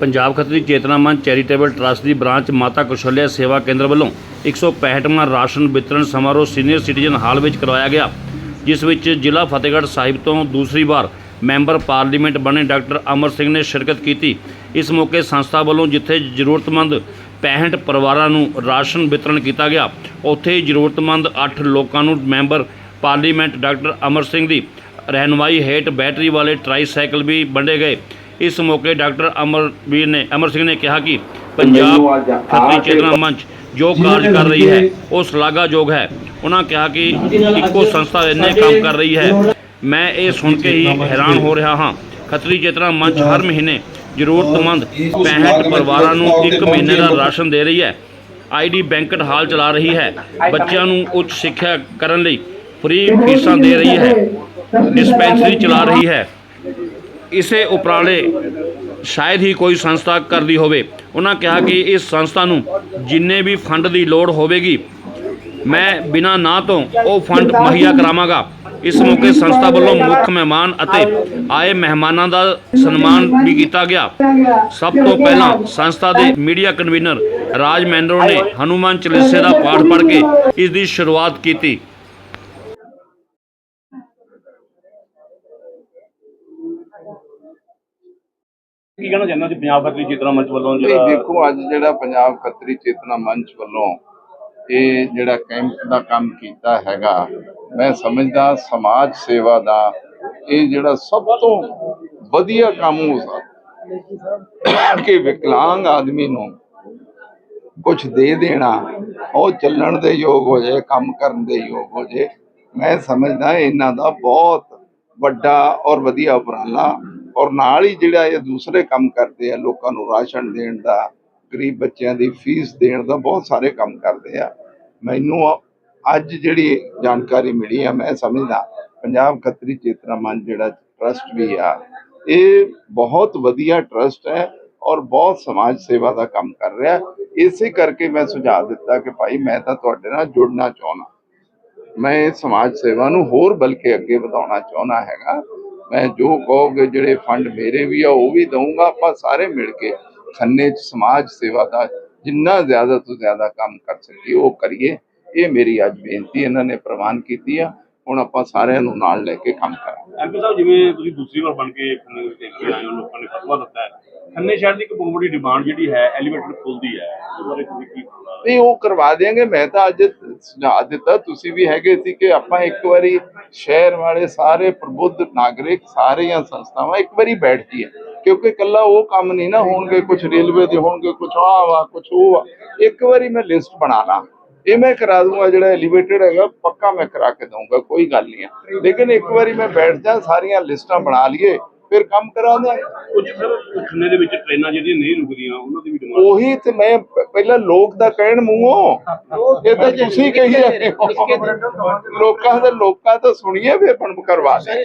ਪੰਜਾਬ ਖੱਤਰੀ ਚੇਤਨਾ ਮੰਚ charitable trust ਦੀ branch ਮਾਤਾ ਕੁਸ਼ਲਿਆ ਸੇਵਾ ਕੇਂਦਰ ਵੱਲੋਂ 165ਵਾਂ ਰਾਸ਼ਨ ਵਿਤਰਣ ਸਮਾਰੋਹ ਸੀਨੀਅਰ ਸਿਟੀਜ਼ਨ ਹਾਲ ਵਿੱਚ ਕਰਵਾਇਆ ਗਿਆ, ਜਿਸ ਵਿੱਚ ਜ਼ਿਲ੍ਹਾ ਫਤਿਹਗੜ੍ਹ ਸਾਹਿਬ ਤੋਂ ਦੂਸਰੀ ਵਾਰ ਮੈਂਬਰ ਪਾਰਲੀਮੈਂਟ ਬਣੇ ਡਾਕਟਰ ਅਮਰ ਸਿੰਘ ਨੇ ਸ਼ਿਰਕਤ ਕੀਤੀ। ਇਸ ਮੌਕੇ ਸੰਸਥਾ ਵੱਲੋਂ ਜਿੱਥੇ ਜ਼ਰੂਰਤਮੰਦ 65 ਪਰਿਵਾਰਾਂ ਨੂੰ ਰਾਸ਼ਨ ਵਿਤਰਣ ਕੀਤਾ ਗਿਆ, ਉੱਥੇ ਹੀ ਜ਼ਰੂਰਤਮੰਦ 8 ਲੋਕਾਂ ਨੂੰ member parliament doctor Amar Singh ਦੀ ਰਹਿਨੁਮਾਈ ਹੇਠ ਬੈਟਰੀ ਵਾਲੇ ਟਰਾਈਸਾਈਕਲ ਵੀ ਵੰਡੇ ਗਏ। ਇਸ ਮੌਕੇ ਡਾਕਟਰ ਅਮਰਵੀਰ ਨੇ ਅਮਰ ਸਿੰਘ ਨੇ ਕਿਹਾ ਕਿ ਪੰਜਾਬ ਖੱਤਰੀ ਚੇਤਨਾ ਮੰਚ ਜੋ ਕਾਰਜ ਕਰ ਰਹੀ ਹੈ ਉਹ ਸ਼ਲਾਘਾਯੋਗ ਹੈ। ਉਹਨਾਂ ਕਿਹਾ ਕਿ ਇੱਕੋ ਸੰਸਥਾ ਇੰਨੇ ਕੰਮ ਕਰ ਰਹੀ ਹੈ। ਮੈਂ ਇਹ ਸੁਣ ਕੇ ਹੀ ਹੈਰਾਨ ਹੋ ਰਿਹਾ ਹਾਂ। ਖੱਤਰੀ ਚੇਤਨਾ ਮੰਚ ਹਰ ਮਹੀਨੇ ਜ਼ਰੂਰਤਮੰਦ 65 ਪਰਿਵਾਰਾਂ ਨੂੰ ਇੱਕ ਮਹੀਨੇ ਦਾ ਰਾਸ਼ਨ ਦੇ ਰਹੀ ਹੈ। ਆਈਡੀ ਬੈਂਕਟ ਹਾਲ ਚਲਾ ਰਹੀ ਹੈ। ਬੱਚਿਆਂ ਨੂੰ ਉੱਚ ਸਿੱਖਿਆ ਕਰਨ ਲਈ ਫ੍ਰੀ ਫੀਸਾਂ ਦੇ ਰਹੀ ਹੈ। ਡਿਸਪੈਂਸਰੀ ਚਲਾ ਰਹੀ ਹੈ। ਇਸੇ ਉਪਰਾਲੇ ਸ਼ਾਇਦ ਹੀ ਕੋਈ ਸੰਸਥਾ ਕਰਦੀ ਹੋਵੇ। ਉਹਨਾਂ ਕਿਹਾ ਕਿ ਇਸ ਸੰਸਥਾ ਨੂੰ ਜਿੰਨੇ ਵੀ ਫੰਡ ਦੀ ਲੋੜ ਹੋਵੇਗੀ, ਮੈਂ ਬਿਨਾਂ ਨਾ ਤੋਂ ਉਹ ਫੰਡ ਮੁਹੱਈਆ ਕਰਾਵਾਂਗਾ। ਇਸ ਮੌਕੇ ਸੰਸਥਾ ਵੱਲੋਂ ਮੁੱਖ ਮਹਿਮਾਨ ਅਤੇ ਆਏ ਮਹਿਮਾਨਾਂ ਦਾ ਸਨਮਾਨ ਵੀ ਕੀਤਾ ਗਿਆ। ਸਭ ਤੋਂ ਪਹਿਲਾਂ ਸੰਸਥਾ ਦੇ ਮੀਡੀਆ ਕਨਵੀਨਰ ਰਾਜ ਮੈਂਡਰੋ ਨੇ ਹਨੂਮਾਨ ਚਾਲੀਸੇ ਦਾ ਪਾਠ ਪੜ੍ਹ ਕੇ ਇਸ ਦੀ ਸ਼ੁਰੂਆਤ ਕੀਤੀ। ਕੀ ਕਹਿਣਾ ਚਾਹੁੰਦਾ ਜੀ ਪੰਜਾਬ ਖੱਤਰੀ ਚੇਤਨਾ ਮੰਚ ਵੱਲੋਂ ਨਹੀਂ ਦੇਖੋ ਅੱਜ ਜਿਹੜਾ ਪੰਜਾਬ ਖੱਤਰੀ ਚੇਤਨਾ ਮੰਚ ਵੱਲੋਂ ਇਹ ਜਿਹੜਾ ਕੈਂਪ ਦਾ ਕੰਮ ਕੀਤਾ ਹੈਗਾ ਮੈਂ ਸਮਝਦਾ ਸਮਾਜ ਸੇਵਾ ਦਾ ਇਹ ਜਿਹੜਾ ਸਭ ਤੋਂ ਵਧੀਆ ਕੰਮ ਹੋ ਸਕਦਾ। ਕਿ ਵਿਕਲਾਂਗ ਆਦਮੀ ਨੂੰ ਕੁਝ ਦੇ ਦੇਣਾ ਉਹ ਚੱਲਣ ਦੇ ਯੋਗ ਹੋ ਜਾਏ ਕੰਮ ਕਰਨ ਦੇ ਯੋਗ ਹੋ ਜਾਏ। ਮੈਂ ਸਮਝਦਾ ਇਹਨਾਂ ਦਾ ਬਹੁਤ ਵੱਡਾ ਔਰ ਵਧੀਆ ਉਪਰਾਲਾ ਔਰ ਨਾਲ ਹੀ ਜਿਹੜਾ ਇਹ ਦੂਸਰੇ ਕੰਮ ਕਰਦੇ ਆ, ਲੋਕਾਂ ਨੂੰ ਰਾਸ਼ਨ ਦੇਣ ਦਾ, ਗਰੀਬ ਬੱਚਿਆਂ ਦੀ ਫੀਸ ਦੇਣ ਦਾ ਬਹੁਤ ਸਾਰੇ ਕੰਮ ਕਰਦੇ ਆ। ਮੈਨੂੰ ਅੱਜ ਜਿਹੜੀ ਜਾਣਕਾਰੀ ਮਿਲੀ ਆ, ਮੈਂ ਸਮਝਦਾ, ਪੰਜਾਬ ਖੱਤਰੀ ਚੇਤਨਾ ਮੰਚ ਜਿਹੜਾ ਟਰਸਟ ਵੀ ਆ, ਇਹ ਬਹੁਤ ਵਧੀਆ ਟਰਸਟ ਹੈ ਔਰ ਬਹੁਤ ਸਮਾਜ ਸੇਵਾ ਦਾ ਕੰਮ ਕਰ ਰਿਹਾ। ਇਸੇ ਕਰਕੇ ਮੈਂ ਸੁਝਾਅ ਦਿੱਤਾ ਕਿ ਭਾਈ ਮੈਂ ਤਾਂ ਤੁਹਾਡੇ ਨਾਲ ਜੁੜਨਾ ਚਾਹੁੰਦਾ। ਮੈਂ ਇਹ ਸਮਾਜ ਸੇਵਾ ਨੂੰ ਹੋਰ ਬਲਕਿ ਅੱਗੇ ਵਧਾਉਣਾ ਚਾਹੁੰਦਾ ਹੈਗਾ। ਮੈਂ ਜੋ ਕਹੋਗੇ ਜਿਹੜੇ ਫੰਡ ਮੇਰੇ ਵੀ ਆ ਉਹ ਵੀ ਦਊਂਗਾ। ਆਪਾਂ ਸਾਰੇ ਮਿਲ ਕੇ ਖੰਨੇ ਚ ਸਮਾਜ ਸੇਵਾ ਦਾ ਜਿੰਨਾ ਜ਼ਿਆਦਾ ਤੋਂ ਜ਼ਿਆਦਾ ਕੰਮ ਕਰ ਸਕੀਏ ਉਹ ਕਰੀਏ। ਇਹ ਮੇਰੀ ਅੱਜ ਬੇਨਤੀ ਇਹਨਾਂ ਨੇ ਪ੍ਰਵਾਨ ਕੀਤੀ ਆ। ਹੁਣ ਆਪਾਂ ਸਾਰਿਆਂ ਨੂੰ ਨਾਲ ਲੈ ਕੇ ਕੰਮ ਕਰਾਂਗੇ। ਐਮਪੀ ਸਾਹਿਬ ਜਿਵੇਂ ਤੁਸੀਂ ਦੂਸਰੀ ਵਾਰ ਬਣ ਕੇ ਖੰਨੇ ਵਿੱਚ ਇੱਥੇ ਆਏ ਹੋ ਲੋਕਾਂ ਨੇ ਫਤਵਾ ਦਿੱਤਾ ਹੈ। ਖੰਨੇ ਸ਼ਹਿਰ ਦੀ ਇੱਕ ਬਹੁਤ ਵੱਡੀ ਡਿਮਾਂਡ ਜਿਹੜੀ ਹੈ ਐਲੀਵੇਟਡ ਪੁਲ ਦੀ ਹੈ ਉਸ ਬਾਰੇ ਤੁਸੀਂ ਕੀ? ਨਹੀਂ ਉਹ ਕਰਵਾ ਦੇਾਂਗੇ ਮੈਂ ਤਾਂ ਅੱਜ ਸੁਝਾਅ ਦਿੱਤਾ ਤੁਸੀਂ ਵੀ ਹੈਗੇ ਸੀ ਕਿ ਆਪਾਂ ਇੱਕ ਵਾਰੀ ਸ਼ਹਿਰ ਵਾਲੇ ਸਾਰੇ ਪ੍ਰਬੁੱਧ ਨਾਗਰਿਕ ਸਾਰੀਆਂ ਸੰਸਥਾਵਾਂ ਇੱਕ ਵਾਰੀ ਬੈਠ ਜੀਏ ਕਿਉਂਕਿ ਕੱਲਾ ਉਹ ਕੰਮ ਨਹੀਂ ਨਾ ਹੋਣਗੇ ਕੁਝ ਰੇਲਵੇ ਦੇ ਹੋਣਗੇ ਕੁਝ ਆ ਵਾ ਕੁਝ ਉਹ ਆ ਇੱਕ ਵਾਰੀ ਮੈਂ ਲਿਸਟ ਬਣਾ ਇਹ ਮੈਂ ਕਰਾ ਦੂੰਗਾ, ਜਿਹੜਾ ਐਲੀਵੇਟਡ ਹੈਗਾ, ਪੱਕਾ ਮੈਂ ਕਰਾ ਕੇ ਦਊਂਗਾ, ਕੋਈ ਗੱਲ ਨਹੀਂ ਹੈ। ਲੇਕਿਨ ਇੱਕ ਵਾਰੀ ਮੈਂ ਬੈਠ ਜਾ, ਸਾਰੀਆਂ ਲਿਸਟਾਂ ਬਣਾ ਲਈਏ ਫਿਰ ਕੰਮ ਕਰਾਉਂਦੇ ਕੁਝ ਸਰ ਖੰਨੇ ਦੇ ਵਿੱਚ ਟ੍ਰੇਨਾਂ ਜਿਹੜੀਆਂ ਨਹੀਂ ਰੁਕਦੀਆਂ ਉਹਨਾਂ ਦੀ ਵੀ ਡਿਮਾਂਡ ਉਹੀ ਤੇ ਮੈਂ ਪਹਿਲਾਂ ਲੋਕ ਦਾ ਕਹਿਣ ਮੂੰਹੋਂ। ਇਹ ਤਾਂ ਤੁਸੀਂ ਕਹੀ ਜਾਂਦੇ ਹੋ। ਲੋਕਾਂ ਦੇ ਲੋਕਾਂ ਤੋਂ ਸੁਣੀਏ ਵੀ ਆਪਾਂ ਕਰਵਾ ਦੇ।